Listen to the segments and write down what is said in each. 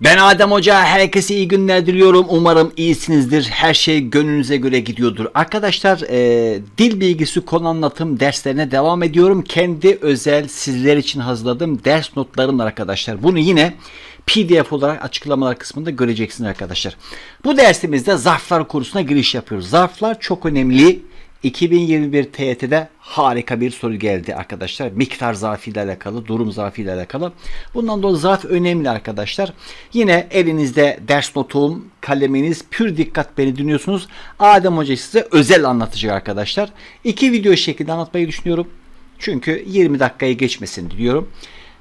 Ben Adem Hoca, herkese iyi günler diliyorum. Umarım iyisinizdir. Her şey gönlünüze göre gidiyordur. Arkadaşlar e, dil bilgisi konu anlatım derslerine devam ediyorum. Kendi özel sizler için hazırladığım ders notlarımla arkadaşlar. Bunu yine PDF olarak açıklamalar kısmında göreceksiniz arkadaşlar. Bu dersimizde zarflar kursuna giriş yapıyoruz. Zarflar çok önemli. 2021 TYT'de harika bir soru geldi arkadaşlar. Miktar zarfıyla alakalı, durum zarfıyla alakalı. Bundan dolayı zarf önemli arkadaşlar. Yine elinizde ders notum, kaleminiz, pür dikkat beni dinliyorsunuz. Adem Hoca size özel anlatacak arkadaşlar. İki video şeklinde anlatmayı düşünüyorum. Çünkü 20 dakikayı geçmesin diyorum.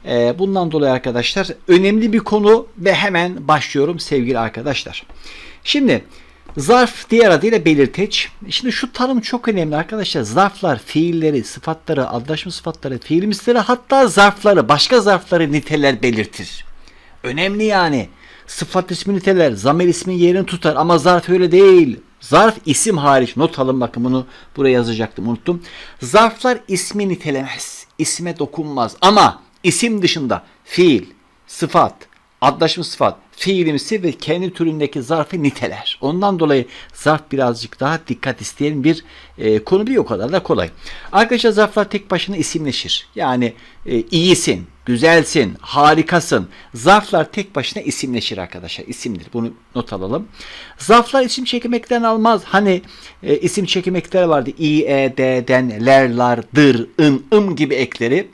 Ee, Bundan dolayı arkadaşlar önemli bir konu ve hemen başlıyorum sevgili arkadaşlar. Şimdi Zarf diğer adıyla belirteç. Şimdi şu tanım çok önemli arkadaşlar. Zarflar fiilleri, sıfatları, adlaşma sıfatları, fiil misleri hatta zarfları, başka zarfları niteler belirtir. Önemli yani. Sıfat ismi niteler, zamir ismin yerini tutar ama zarf öyle değil. Zarf isim hariç. Not alın bakın bunu buraya yazacaktım unuttum. Zarflar ismi nitelemez. isme dokunmaz ama isim dışında fiil, sıfat, adlaşma sıfat, fiilimsi ve kendi türündeki zarfı niteler. Ondan dolayı zarf birazcık daha dikkat isteyen bir e, konu bir o kadar da kolay. Arkadaşlar zarflar tek başına isimleşir. Yani e, iyisin, güzelsin, harikasın. Zarflar tek başına isimleşir arkadaşlar. İsimdir. Bunu not alalım. Zarflar isim çekmekten almaz. Hani e, isim çekmekler vardı. i, e, d, den, ler, lar, dır, ın, ım gibi ekleri.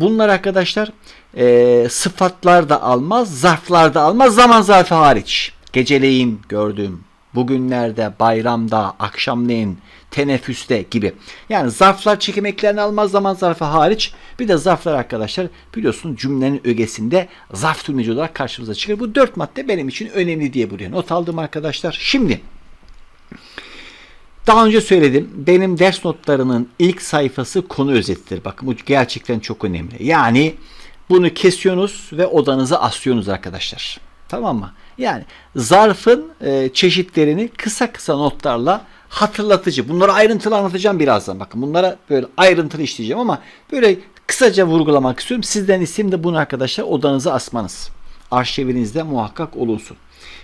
Bunlar arkadaşlar e, sıfatlar da almaz, zarflar da almaz, zaman zarfı hariç. Geceleyin gördüğüm, bugünlerde, bayramda, akşamleyin, teneffüste gibi. Yani zarflar çekimeklerini almaz zaman zarfı hariç. Bir de zarflar arkadaşlar biliyorsunuz cümlenin ögesinde zarf tümleci olarak karşımıza çıkar. Bu dört madde benim için önemli diye buraya not aldım arkadaşlar. Şimdi daha önce söyledim. Benim ders notlarının ilk sayfası konu özettir. Bakın bu gerçekten çok önemli. Yani bunu kesiyorsunuz ve odanıza asıyorsunuz arkadaşlar. Tamam mı? Yani zarfın e, çeşitlerini kısa kısa notlarla hatırlatıcı. Bunları ayrıntılı anlatacağım birazdan. Bakın bunlara böyle ayrıntılı işleyeceğim ama böyle kısaca vurgulamak istiyorum. Sizden isim de bunu arkadaşlar odanıza asmanız. Arşivinizde muhakkak olunsun.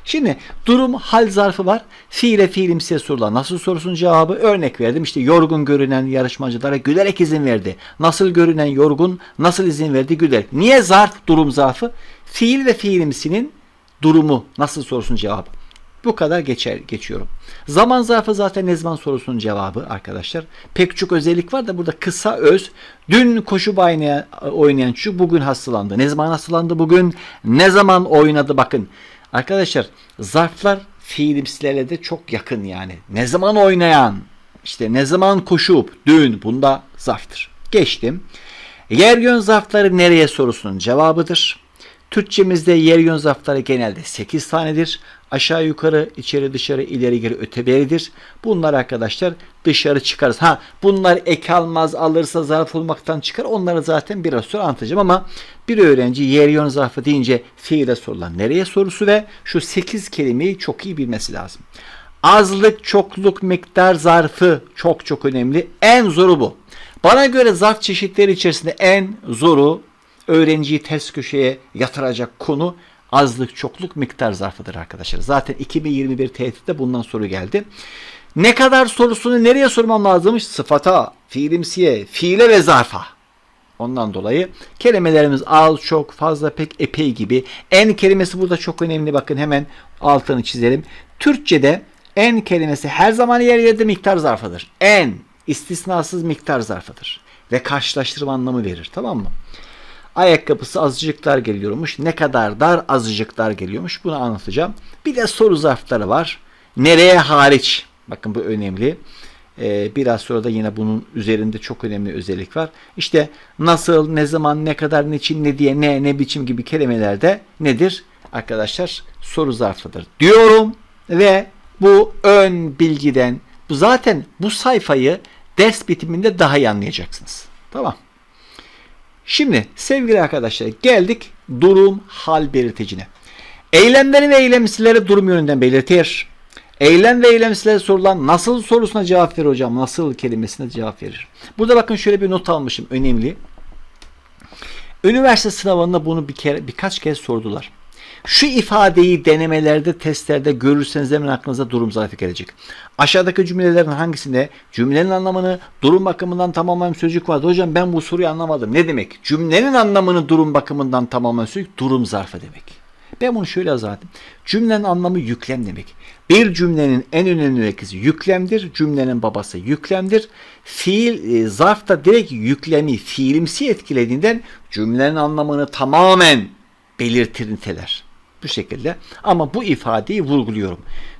Şimdi durum hal zarfı var. Fiile fiilimsiye sorular. Nasıl sorusun cevabı örnek verdim. İşte yorgun görünen yarışmacılara gülerek izin verdi. Nasıl görünen yorgun nasıl izin verdi gülerek. Niye zarf durum zarfı? Fiil ve fiilimsinin durumu nasıl sorusun cevabı. Bu kadar geçer geçiyorum. Zaman zarfı zaten ne zaman sorusunun cevabı arkadaşlar. Pek çok özellik var da burada kısa öz. Dün koşu oynayan, oynayan çocuk bugün hastalandı. Ne zaman hastalandı bugün? Ne zaman oynadı? Bakın Arkadaşlar zarflar fiilimsilerle de çok yakın yani. Ne zaman oynayan, işte ne zaman koşup, dün bunda zarftır. Geçtim. Yer yön zarfları nereye sorusunun cevabıdır. Türkçemizde yer yön zarfları genelde 8 tanedir. Aşağı yukarı, içeri dışarı, ileri geri öteberidir. Bunlar arkadaşlar dışarı çıkarız. Ha bunlar ek almaz alırsa zarf olmaktan çıkar. Onları zaten biraz sonra anlatacağım ama bir öğrenci yer yön zarfı deyince fiile sorulan nereye sorusu ve şu 8 kelimeyi çok iyi bilmesi lazım. Azlık, çokluk, miktar zarfı çok çok önemli. En zoru bu. Bana göre zarf çeşitleri içerisinde en zoru öğrenciyi ters köşeye yatıracak konu azlık, çokluk, miktar zarfıdır arkadaşlar. Zaten 2021 TYT'de bundan soru geldi. Ne kadar sorusunu nereye sormam lazımmış? Sıfata, fiilimsiye, fiile ve zarfa. Ondan dolayı kelimelerimiz az, çok, fazla, pek, epey gibi. En kelimesi burada çok önemli. Bakın hemen altını çizelim. Türkçe'de en kelimesi her zaman yer yerde miktar zarfıdır. En istisnasız miktar zarfıdır. Ve karşılaştırma anlamı verir. Tamam mı? Ayakkabısı azıcık dar geliyormuş. Ne kadar dar azıcık dar geliyormuş. Bunu anlatacağım. Bir de soru zarfları var. Nereye hariç? Bakın bu önemli. Ee, biraz sonra da yine bunun üzerinde çok önemli özellik var. İşte nasıl, ne zaman, ne kadar, niçin, ne diye, ne, ne biçim gibi kelimelerde nedir? Arkadaşlar soru zarfıdır diyorum ve bu ön bilgiden bu zaten bu sayfayı ders bitiminde daha iyi anlayacaksınız. Tamam. Şimdi sevgili arkadaşlar geldik durum hal belirtecine. Eylemleri ve eylemsileri durum yönünden belirtir. Eylem ve eylemsilere sorulan nasıl sorusuna cevap verir hocam. Nasıl kelimesine cevap verir. Burada bakın şöyle bir not almışım önemli. Üniversite sınavında bunu bir kere birkaç kez sordular. Şu ifadeyi denemelerde, testlerde görürseniz hemen aklınıza durum zarfı gelecek. Aşağıdaki cümlelerin hangisinde cümlenin anlamını durum bakımından tamamlayan sözcük vardı? Hocam ben bu soruyu anlamadım. Ne demek? Cümlenin anlamını durum bakımından tamamlayan sözcük durum zarfı demek. Ben bunu şöyle azalttım. Cümlenin anlamı yüklem demek. Bir cümlenin en önemli öyküsü yüklemdir. Cümlenin babası yüklemdir. Fiil e, zarf da direkt yüklemi fiilimsi etkilediğinden cümlenin anlamını tamamen belirtir niteler. Bu şekilde. Ama bu ifadeyi vurguluyorum.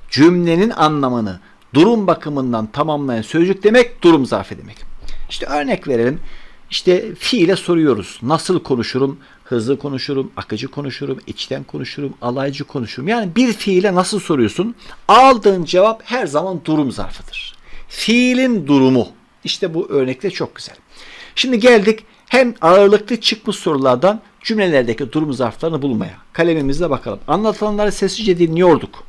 Cümlenin anlamını durum bakımından tamamlayan sözcük demek durum zarfı demek. İşte örnek verelim. İşte fiile soruyoruz. Nasıl konuşurum? Hızlı konuşurum, akıcı konuşurum, içten konuşurum, alaycı konuşurum. Yani bir fiile nasıl soruyorsun? Aldığın cevap her zaman durum zarfıdır. Fiilin durumu. İşte bu örnekte çok güzel. Şimdi geldik hem ağırlıklı çıkmış sorulardan cümlelerdeki durum zarflarını bulmaya. Kalemimizle bakalım. Anlatılanları sessizce dinliyorduk.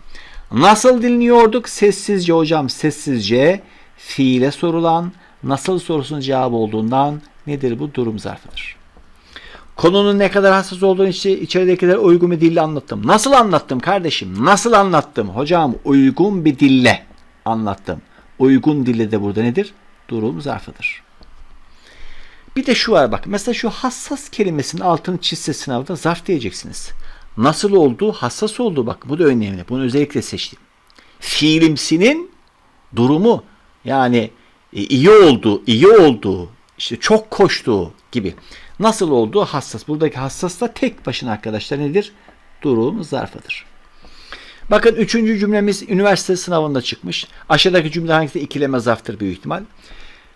Nasıl dinliyorduk? Sessizce hocam, sessizce fiile sorulan nasıl sorusunun cevabı olduğundan nedir bu durum zarfıdır. Konunun ne kadar hassas olduğunu işte içeridekiler uygun bir dille anlattım. Nasıl anlattım kardeşim? Nasıl anlattım? Hocam uygun bir dille anlattım. Uygun dille de burada nedir? Durum zarfıdır. Bir de şu var bak. Mesela şu hassas kelimesinin altını çizse sınavda zarf diyeceksiniz. Nasıl oldu? Hassas oldu bak. Bu da önemli. Bunu özellikle seçtim. Fiilimsinin durumu yani e, iyi oldu, iyi oldu, işte çok koştu gibi. Nasıl olduğu hassas. Buradaki hassas da tek başına arkadaşlar nedir? Durum zarfıdır. Bakın üçüncü cümlemiz üniversite sınavında çıkmış. Aşağıdaki cümle hangisi ikileme zarftır büyük ihtimal.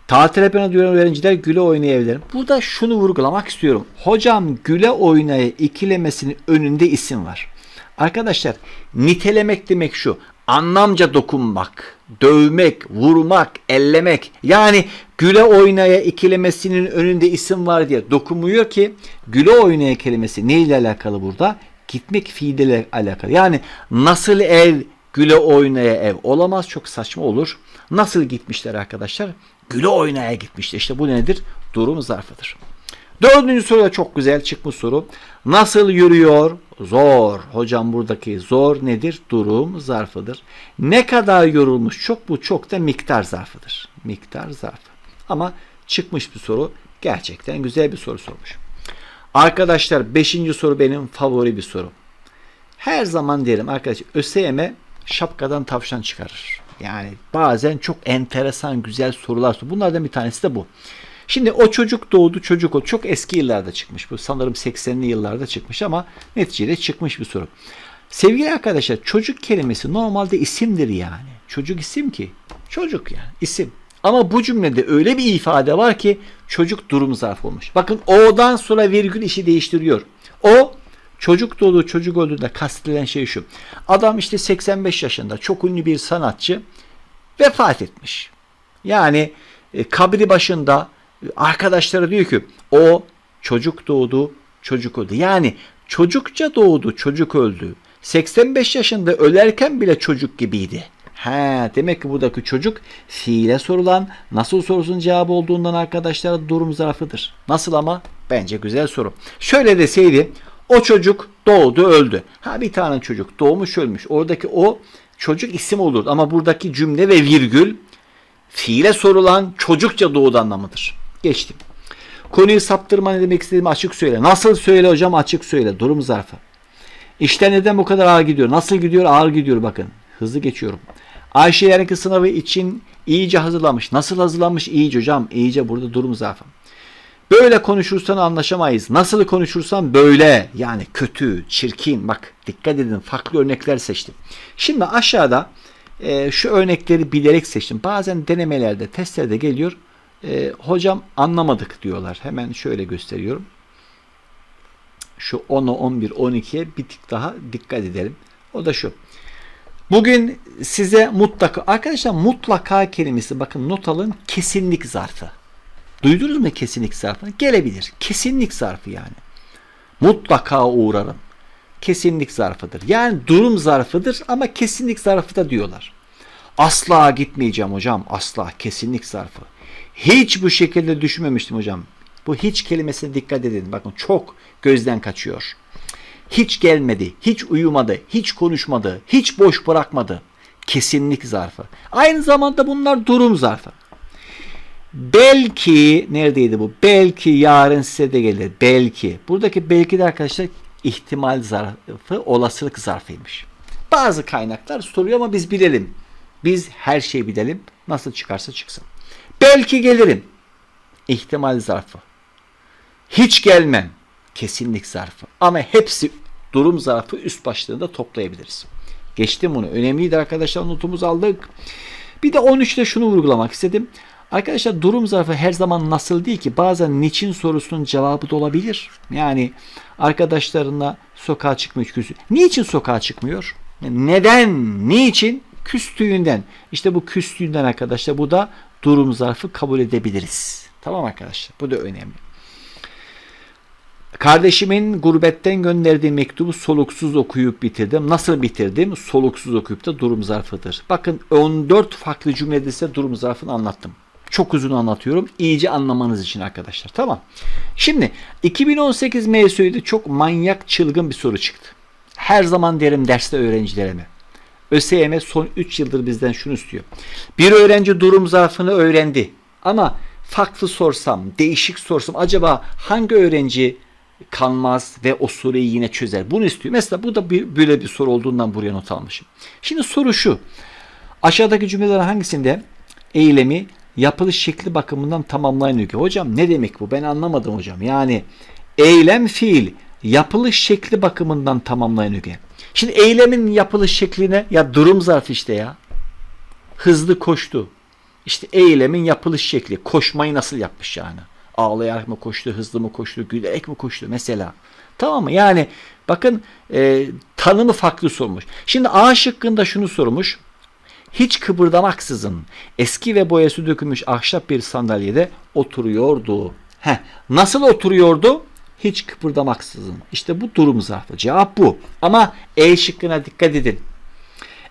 Tatil yapana diyor öğrenciler güle oynayabilirim. Burada şunu vurgulamak istiyorum. Hocam güle oynaya ikilemesinin önünde isim var. Arkadaşlar nitelemek demek şu. Anlamca dokunmak, dövmek, vurmak, ellemek. Yani güle oynaya ikilemesinin önünde isim var diye dokunmuyor ki güle oynaya kelimesi ne ile alakalı burada? Gitmek fiiliyle alakalı. Yani nasıl ev güle oynaya ev olamaz çok saçma olur. Nasıl gitmişler arkadaşlar? Güle oynaya gitmişler. İşte bu nedir? Durum zarfıdır. Dördüncü soru da çok güzel çıkmış soru. Nasıl yürüyor? Zor. Hocam buradaki zor nedir? Durum zarfıdır. Ne kadar yorulmuş? Çok bu çok da miktar zarfıdır. Miktar zarfı. Ama çıkmış bir soru. Gerçekten güzel bir soru sormuş. Arkadaşlar beşinci soru benim favori bir soru. Her zaman derim arkadaşlar ÖSYM şapkadan tavşan çıkarır. Yani bazen çok enteresan güzel sorular soruyor. Bunlardan bir tanesi de bu. Şimdi o çocuk doğdu çocuk o çok eski yıllarda çıkmış. Bu sanırım 80'li yıllarda çıkmış ama neticede çıkmış bir soru. Sevgili arkadaşlar çocuk kelimesi normalde isimdir yani. Çocuk isim ki. Çocuk yani isim. Ama bu cümlede öyle bir ifade var ki çocuk durum zarfı olmuş. Bakın o'dan sonra virgül işi değiştiriyor. O çocuk doğdu çocuk öldüğünde kastedilen şey şu. Adam işte 85 yaşında çok ünlü bir sanatçı vefat etmiş. Yani e, kabri başında arkadaşları diyor ki o çocuk doğdu, çocuk öldü. Yani çocukça doğdu, çocuk öldü. 85 yaşında ölerken bile çocuk gibiydi. He, demek ki buradaki çocuk fiile sorulan nasıl sorusunun cevabı olduğundan arkadaşlar durum zarfıdır. Nasıl ama? Bence güzel soru. Şöyle deseydi o çocuk doğdu öldü. Ha bir tane çocuk doğmuş ölmüş. Oradaki o çocuk isim olur ama buradaki cümle ve virgül fiile sorulan çocukça doğdu anlamıdır. Geçtim. Konuyu saptırma ne demek istediğimi açık söyle. Nasıl söyle hocam açık söyle. Durum zarfı. İşte neden bu kadar ağır gidiyor? Nasıl gidiyor? Ağır gidiyor bakın. Hızlı geçiyorum. Ayşe yarınki sınavı için iyice hazırlamış. Nasıl hazırlanmış? İyice hocam. İyice burada durum zarfı. Böyle konuşursan anlaşamayız. Nasıl konuşursan böyle. Yani kötü, çirkin. Bak dikkat edin farklı örnekler seçtim. Şimdi aşağıda e, şu örnekleri bilerek seçtim. Bazen denemelerde, testlerde geliyor. E, hocam anlamadık diyorlar. Hemen şöyle gösteriyorum. Şu 10'a 11, 12'ye bir tık daha dikkat edelim. O da şu. Bugün size mutlaka, arkadaşlar mutlaka kelimesi bakın not alın kesinlik zarfı. Duydunuz mu kesinlik zarfını? Gelebilir. Kesinlik zarfı yani. Mutlaka uğrarım. Kesinlik zarfıdır. Yani durum zarfıdır ama kesinlik zarfı da diyorlar. Asla gitmeyeceğim hocam. Asla kesinlik zarfı. Hiç bu şekilde düşünmemiştim hocam. Bu hiç kelimesine dikkat edin. Bakın çok gözden kaçıyor. Hiç gelmedi, hiç uyumadı, hiç konuşmadı, hiç boş bırakmadı. Kesinlik zarfı. Aynı zamanda bunlar durum zarfı. Belki neredeydi bu? Belki yarın size de gelir. Belki. Buradaki belki de arkadaşlar ihtimal zarfı, olasılık zarfıymış. Bazı kaynaklar soruyor ama biz bilelim. Biz her şeyi bilelim. Nasıl çıkarsa çıksın. Belki gelirim. İhtimal zarfı. Hiç gelmem. Kesinlik zarfı. Ama hepsi durum zarfı üst başlığında toplayabiliriz. Geçtim bunu. Önemliydi arkadaşlar. Notumuzu aldık. Bir de 13'te şunu vurgulamak istedim. Arkadaşlar durum zarfı her zaman nasıl değil ki bazen niçin sorusunun cevabı da olabilir. Yani arkadaşlarına sokağa çıkmış küsü. Niçin sokağa çıkmıyor? Neden? Niçin? Küstüğünden. İşte bu küstüğünden arkadaşlar bu da durum zarfı kabul edebiliriz. Tamam arkadaşlar bu da önemli. Kardeşimin gurbetten gönderdiği mektubu soluksuz okuyup bitirdim. Nasıl bitirdim? Soluksuz okuyup da durum zarfıdır. Bakın 14 farklı cümlede size durum zarfını anlattım. Çok uzun anlatıyorum. İyice anlamanız için arkadaşlar. Tamam. Şimdi 2018 MSÜ'de çok manyak çılgın bir soru çıktı. Her zaman derim derste öğrencilerime. ÖSYM son 3 yıldır bizden şunu istiyor. Bir öğrenci durum zarfını öğrendi. Ama farklı sorsam, değişik sorsam acaba hangi öğrenci kanmaz ve o soruyu yine çözer. Bunu istiyor. Mesela bu da bir, böyle bir soru olduğundan buraya not almışım. Şimdi soru şu. Aşağıdaki cümlelerin hangisinde eylemi yapılış şekli bakımından tamamlayın diyor. Hocam ne demek bu? Ben anlamadım hocam. Yani eylem fiil yapılış şekli bakımından tamamlayın diyor. Şimdi eylemin yapılış şekline ya durum zarfı işte ya. Hızlı koştu. İşte eylemin yapılış şekli. Koşmayı nasıl yapmış yani? Ağlayarak mı koştu, hızlı mı koştu, gülerek mi koştu mesela. Tamam mı? Yani bakın e, tanımı farklı sormuş. Şimdi A şıkkında şunu sormuş. Hiç kıpırdamaksızın eski ve boyası dökülmüş ahşap bir sandalyede oturuyordu. Heh, nasıl oturuyordu? Hiç kıpırdamaksızın. İşte bu durum zarfı. Cevap bu. Ama E şıkkına dikkat edin.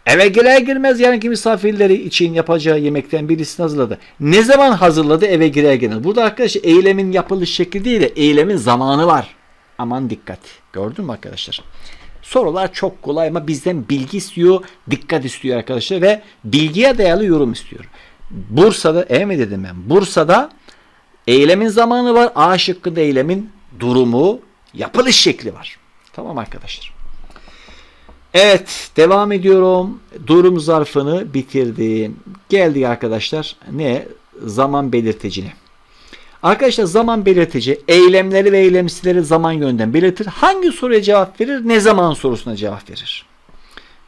Eve girer girmez yarınki misafirleri için yapacağı yemekten birisini hazırladı. Ne zaman hazırladı eve girer girmez. Burada arkadaşlar eylemin yapılış şekli değil de eylemin zamanı var. Aman dikkat. Gördün mü arkadaşlar? Sorular çok kolay ama bizden bilgi istiyor, dikkat istiyor arkadaşlar ve bilgiye dayalı yorum istiyor. Bursa'da, e mi dedim ben? Bursa'da eylemin zamanı var. A şıkkında eylemin durumu, yapılış şekli var. Tamam arkadaşlar. Evet devam ediyorum. Durum zarfını bitirdim. Geldik arkadaşlar ne? Zaman belirtecine. Arkadaşlar zaman belirtici eylemleri ve eylemsileri zaman yönden belirtir. Hangi soruya cevap verir? Ne zaman sorusuna cevap verir.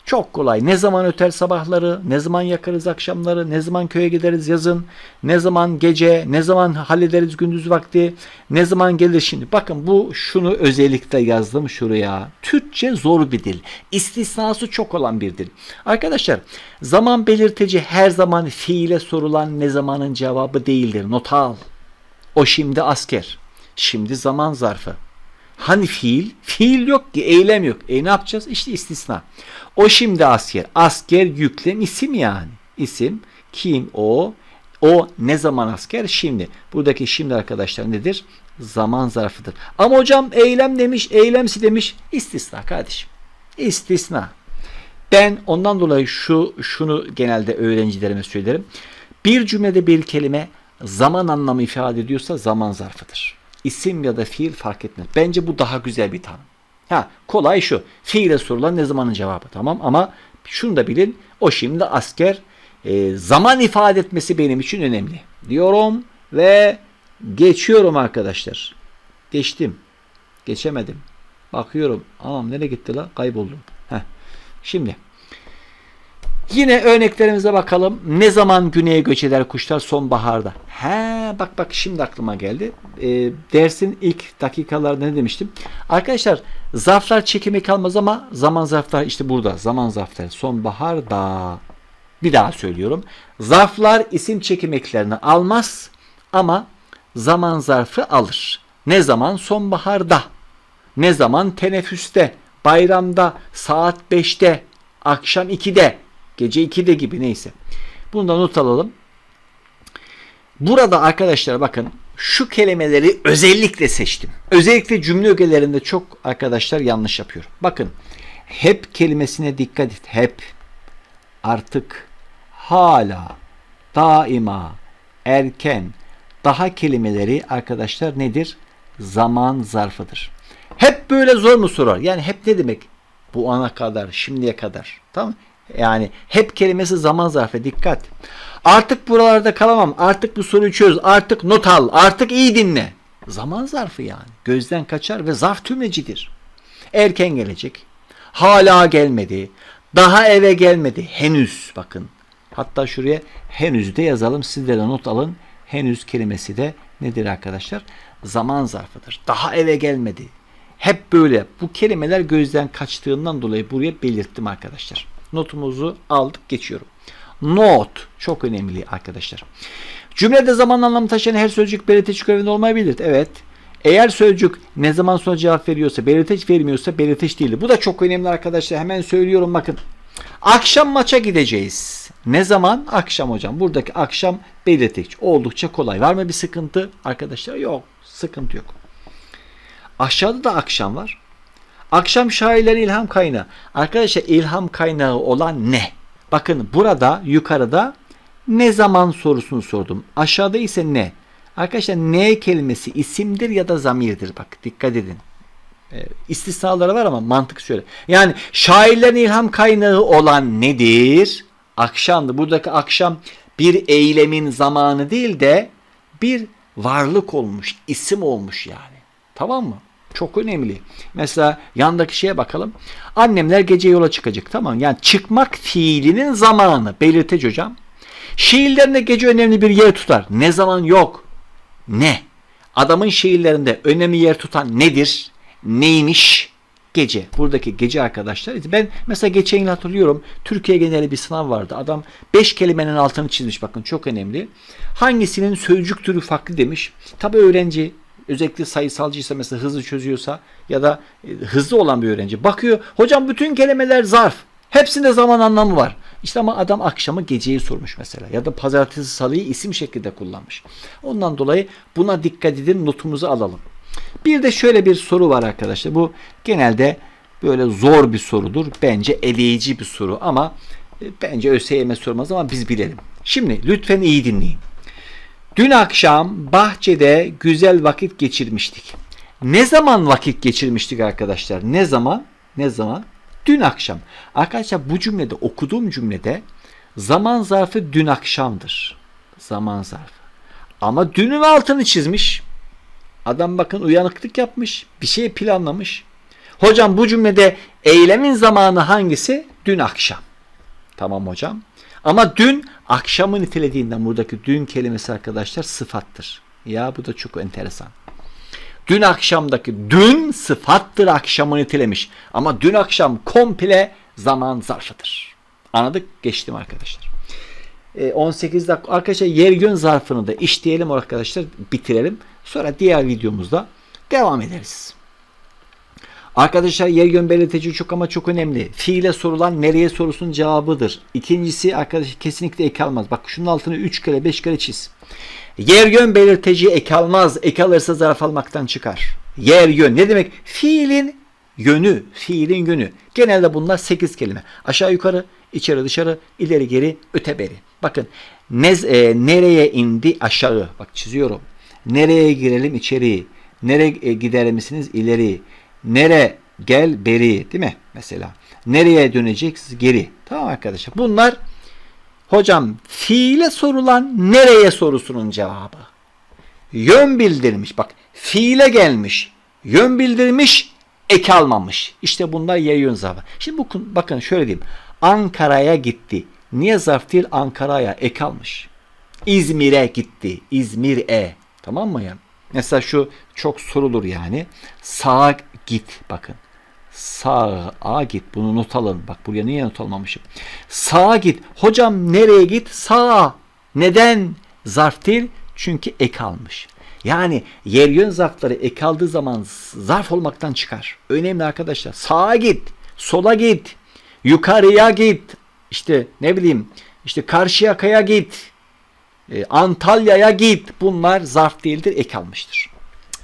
Çok kolay. Ne zaman öter sabahları, ne zaman yakarız akşamları, ne zaman köye gideriz yazın, ne zaman gece, ne zaman hallederiz gündüz vakti, ne zaman gelir şimdi. Bakın bu şunu özellikle yazdım şuraya. Türkçe zor bir dil. İstisnası çok olan bir dil. Arkadaşlar zaman belirtici her zaman fiile sorulan ne zamanın cevabı değildir. Not al. O şimdi asker. Şimdi zaman zarfı. Hani fiil? Fiil yok ki, eylem yok. E ne yapacağız? İşte istisna. O şimdi asker. Asker yüklem isim yani. İsim kim o? O ne zaman asker? Şimdi. Buradaki şimdi arkadaşlar nedir? Zaman zarfıdır. Ama hocam eylem demiş, eylemsi demiş. İstisna kardeşim. İstisna. Ben ondan dolayı şu şunu genelde öğrencilerime söylerim. Bir cümlede bir kelime zaman anlamı ifade ediyorsa zaman zarfıdır. İsim ya da fiil fark etmez. Bence bu daha güzel bir tanım. Ha, kolay şu. Fiile sorulan ne zamanın cevabı tamam ama şunu da bilin. O şimdi asker e, zaman ifade etmesi benim için önemli. Diyorum ve geçiyorum arkadaşlar. Geçtim. Geçemedim. Bakıyorum. Anam nereye gitti la? Kayboldum. Heh. Şimdi Yine örneklerimize bakalım. Ne zaman güneye göç eder kuşlar sonbaharda? He bak bak şimdi aklıma geldi. E, dersin ilk dakikalarında ne demiştim? Arkadaşlar zarflar çekimi kalmaz ama zaman zarflar işte burada. Zaman zarfları sonbaharda. Bir daha söylüyorum. Zarflar isim çekim eklerini almaz ama zaman zarfı alır. Ne zaman? Sonbaharda. Ne zaman? Teneffüste, bayramda, saat 5'te, akşam 2'de Gece 2'de gibi neyse. Bunu da not alalım. Burada arkadaşlar bakın şu kelimeleri özellikle seçtim. Özellikle cümle ögelerinde çok arkadaşlar yanlış yapıyor. Bakın hep kelimesine dikkat et. Hep, artık, hala, daima, erken, daha kelimeleri arkadaşlar nedir? Zaman zarfıdır. Hep böyle zor mu sorar? Yani hep ne demek? Bu ana kadar, şimdiye kadar. Tamam Yani hep kelimesi zaman zarfı. Dikkat. Artık buralarda kalamam. Artık bu soruyu çöz. Artık not al. Artık iyi dinle. Zaman zarfı yani. Gözden kaçar ve zarf tümlecidir. Erken gelecek. Hala gelmedi. Daha eve gelmedi. Henüz bakın. Hatta şuraya henüz de yazalım. Siz de not alın. Henüz kelimesi de nedir arkadaşlar? Zaman zarfıdır. Daha eve gelmedi. Hep böyle. Bu kelimeler gözden kaçtığından dolayı buraya belirttim arkadaşlar. Notumuzu aldık geçiyorum. Not çok önemli arkadaşlar. Cümlede zaman anlamı taşıyan her sözcük belirteç görevinde olmayabilir. Evet. Eğer sözcük ne zaman sonra cevap veriyorsa, belirteç vermiyorsa belirteç değildir. Bu da çok önemli arkadaşlar. Hemen söylüyorum bakın. Akşam maça gideceğiz. Ne zaman? Akşam hocam. Buradaki akşam belirteç. Oldukça kolay. Var mı bir sıkıntı? Arkadaşlar yok. Sıkıntı yok. Aşağıda da akşam var. Akşam şairlerin ilham kaynağı. Arkadaşlar ilham kaynağı olan ne? Bakın burada yukarıda ne zaman sorusunu sordum. Aşağıda ise ne? Arkadaşlar ne kelimesi isimdir ya da zamirdir. Bak dikkat edin. E, istisnaları var ama mantık şöyle. Yani şairlerin ilham kaynağı olan nedir? Akşamdı. Buradaki akşam bir eylemin zamanı değil de bir varlık olmuş, isim olmuş yani. Tamam mı? Çok önemli. Mesela yandaki şeye bakalım. Annemler gece yola çıkacak. Tamam Yani çıkmak fiilinin zamanı. Belirteci hocam. Şiirlerinde gece önemli bir yer tutar. Ne zaman yok. Ne? Adamın şiirlerinde önemli yer tutan nedir? Neymiş? Gece. Buradaki gece arkadaşlar. Ben mesela geçen yıl hatırlıyorum. Türkiye geneli bir sınav vardı. Adam 5 kelimenin altını çizmiş. Bakın çok önemli. Hangisinin sözcük türü farklı demiş. Tabi öğrenci özellikle sayısalcıysa mesela hızlı çözüyorsa ya da e, hızlı olan bir öğrenci bakıyor. Hocam bütün kelimeler zarf. Hepsinde zaman anlamı var. İşte ama adam akşamı geceyi sormuş mesela. Ya da pazartesi salıyı isim şeklinde kullanmış. Ondan dolayı buna dikkat edin notumuzu alalım. Bir de şöyle bir soru var arkadaşlar. Bu genelde böyle zor bir sorudur. Bence eleyici bir soru ama e, bence ÖSYM sormaz ama biz bilelim. Şimdi lütfen iyi dinleyin. Dün akşam bahçede güzel vakit geçirmiştik. Ne zaman vakit geçirmiştik arkadaşlar? Ne zaman? Ne zaman? Dün akşam. Arkadaşlar bu cümlede okuduğum cümlede zaman zarfı dün akşamdır. Zaman zarfı. Ama dünün altını çizmiş. Adam bakın uyanıklık yapmış. Bir şey planlamış. Hocam bu cümlede eylemin zamanı hangisi? Dün akşam. Tamam hocam. Ama dün akşamı nitelediğinden buradaki dün kelimesi arkadaşlar sıfattır. Ya bu da çok enteresan. Dün akşamdaki dün sıfattır akşamı nitelemiş. Ama dün akşam komple zaman zarfıdır. Anladık? Geçtim arkadaşlar. 18 e, dakika arkadaşlar yer gün zarfını da işleyelim arkadaşlar bitirelim. Sonra diğer videomuzda devam ederiz. Arkadaşlar yer yön belirteci çok ama çok önemli. Fiile sorulan nereye sorusunun cevabıdır. İkincisi arkadaşlar kesinlikle ek almaz. Bak şunun altını 3 kere 5 kere çiz. Yer yön belirteci ek almaz. Ek alırsa zarf almaktan çıkar. Yer yön ne demek? Fiilin yönü. Fiilin yönü. Genelde bunlar 8 kelime. Aşağı yukarı, içeri dışarı, ileri geri, öte beri. Bakın nez, e, nereye indi aşağı. Bak çiziyorum. Nereye girelim içeri. Nereye e, gider misiniz ileri. Nere gel beri değil mi? Mesela. Nereye döneceksiniz geri. Tamam arkadaşlar. Bunlar hocam fiile sorulan nereye sorusunun cevabı. Yön bildirmiş. Bak fiile gelmiş. Yön bildirmiş ek almamış. İşte bunlar yer yön zarfı. Şimdi bakın, bakın şöyle diyeyim. Ankara'ya gitti. Niye zarf değil Ankara'ya ek almış. İzmir'e gitti. İzmir'e. Tamam mı yani? Mesela şu çok sorulur yani. Sağa git bakın. Sağa git. Bunu not alın. Bak buraya niye not almamışım? Sağa git. Hocam nereye git? Sağa. Neden? Zarf değil. Çünkü ek almış. Yani yer yön zarfları ek aldığı zaman zarf olmaktan çıkar. Önemli arkadaşlar. Sağa git. Sola git. Yukarıya git. İşte ne bileyim işte karşıya kaya git. E, Antalya'ya git. Bunlar zarf değildir, ek almıştır.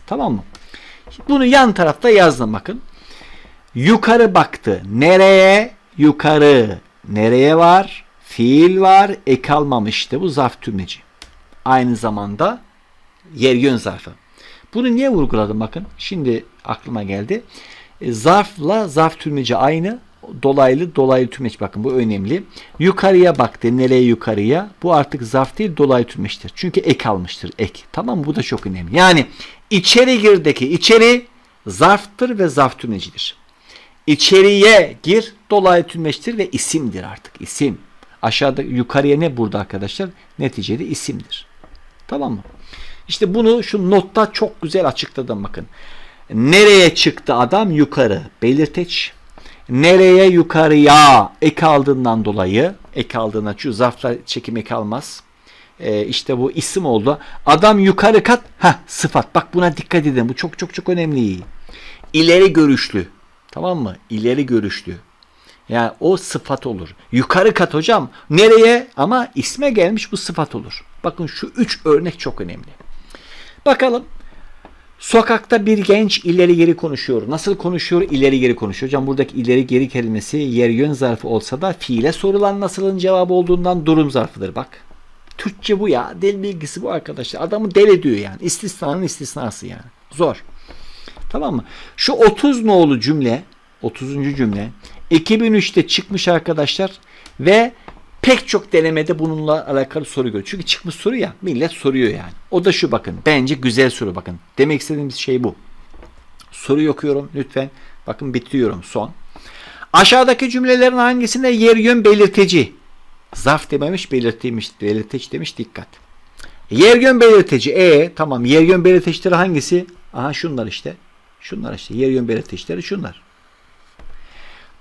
Tamam mı? Bunu yan tarafta yazdım bakın. Yukarı baktı. Nereye? Yukarı. Nereye var? Fiil var. Ek almamıştı. Bu zarf tümleci. Aynı zamanda yer yön zarfı. Bunu niye vurguladım bakın. Şimdi aklıma geldi. E, zarfla zarf tümleci aynı. Dolaylı dolaylı tümleç bakın bu önemli. Yukarıya baktı. Nereye yukarıya? Bu artık zarf değil dolaylı tümleçtir. Çünkü ek almıştır. Ek. Tamam mı? Bu da çok önemli. Yani içeri girdeki içeri zarftır ve zarf tümlecidir. İçeriye gir dolaylı tümleçtir ve isimdir artık. isim. Aşağıda yukarıya ne burada arkadaşlar? Neticede isimdir. Tamam mı? İşte bunu şu notta çok güzel açıkladım bakın. Nereye çıktı adam? Yukarı. Belirteç. Nereye yukarıya ek aldığından dolayı ek aldığından şu zarflar çekim ek almaz. Ee, işte bu isim oldu. Adam yukarı kat. Ha sıfat. Bak buna dikkat edin. Bu çok çok çok önemli. İleri görüşlü. Tamam mı? İleri görüşlü. Yani o sıfat olur. Yukarı kat hocam. Nereye? Ama isme gelmiş bu sıfat olur. Bakın şu üç örnek çok önemli. Bakalım. Sokakta bir genç ileri geri konuşuyor. Nasıl konuşuyor? İleri geri konuşuyor. Hocam buradaki ileri geri kelimesi yer yön zarfı olsa da fiile sorulan nasılın cevabı olduğundan durum zarfıdır bak. Türkçe bu ya. Dil bilgisi bu arkadaşlar. Adamı del ediyor yani. İstisnanın istisnası yani. Zor. Tamam mı? Şu 30 nolu cümle 30. cümle 2003'te çıkmış arkadaşlar ve pek çok denemede bununla alakalı soru görüyor. Çünkü çıkmış soru ya millet soruyor yani. O da şu bakın. Bence güzel soru bakın. Demek istediğimiz şey bu. Soruyu okuyorum lütfen. Bakın bitiriyorum son. Aşağıdaki cümlelerin hangisinde yer yön belirteci? Zarf dememiş belirtiymiş. Belirteç demiş dikkat. Yer yön belirteci. E tamam yer yön belirteçleri hangisi? Aha şunlar işte. Şunlar işte yer yön belirteçleri şunlar.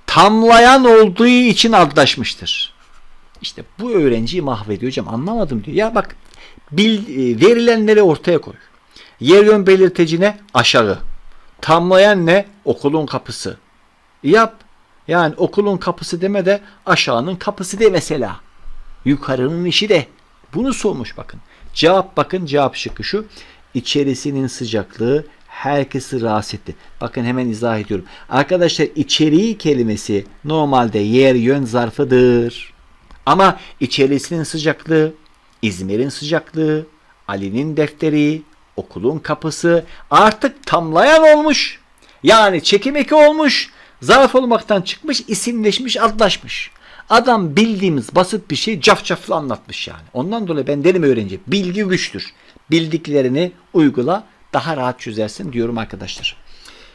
Tamlayan olduğu için adlaşmıştır. İşte bu öğrenciyi mahvediyor hocam anlamadım diyor. Ya bak bil, e, verilenleri ortaya koy. Yer yön belirtecine aşağı. Tamlayan ne? Okulun kapısı. Yap. Yani okulun kapısı deme de aşağının kapısı de mesela. Yukarının işi de. Bunu sormuş bakın. Cevap bakın cevap şıkkı şu. İçerisinin sıcaklığı herkesi rahatsız etti. Bakın hemen izah ediyorum. Arkadaşlar içeriği kelimesi normalde yer yön zarfıdır. Ama içerisinin sıcaklığı, İzmir'in sıcaklığı, Ali'nin defteri, okulun kapısı artık tamlayan olmuş. Yani çekim eki olmuş. Zarf olmaktan çıkmış, isimleşmiş, adlaşmış. Adam bildiğimiz basit bir şey cafcaflı anlatmış yani. Ondan dolayı ben derim öğrenci bilgi güçtür. Bildiklerini uygula daha rahat çözersin diyorum arkadaşlar.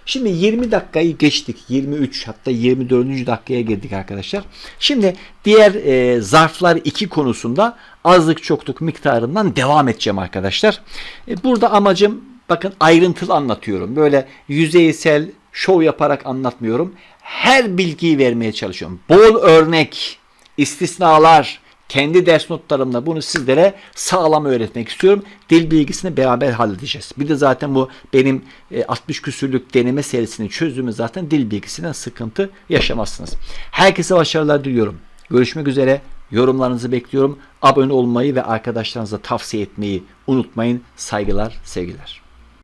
Şimdi 20 dakikayı geçtik. 23 hatta 24. dakikaya girdik arkadaşlar. Şimdi diğer e, zarflar 2 konusunda azlık çokluk miktarından devam edeceğim arkadaşlar. E, burada amacım bakın ayrıntılı anlatıyorum. Böyle yüzeysel şov yaparak anlatmıyorum. Her bilgiyi vermeye çalışıyorum. Bol örnek, istisnalar, kendi ders notlarımla bunu sizlere sağlam öğretmek istiyorum. Dil bilgisini beraber halledeceğiz. Bir de zaten bu benim 60 küsürlük deneme serisini çözdüğümüz zaten dil bilgisinden sıkıntı yaşamazsınız. Herkese başarılar diliyorum. Görüşmek üzere. Yorumlarınızı bekliyorum. Abone olmayı ve arkadaşlarınıza tavsiye etmeyi unutmayın. Saygılar, sevgiler.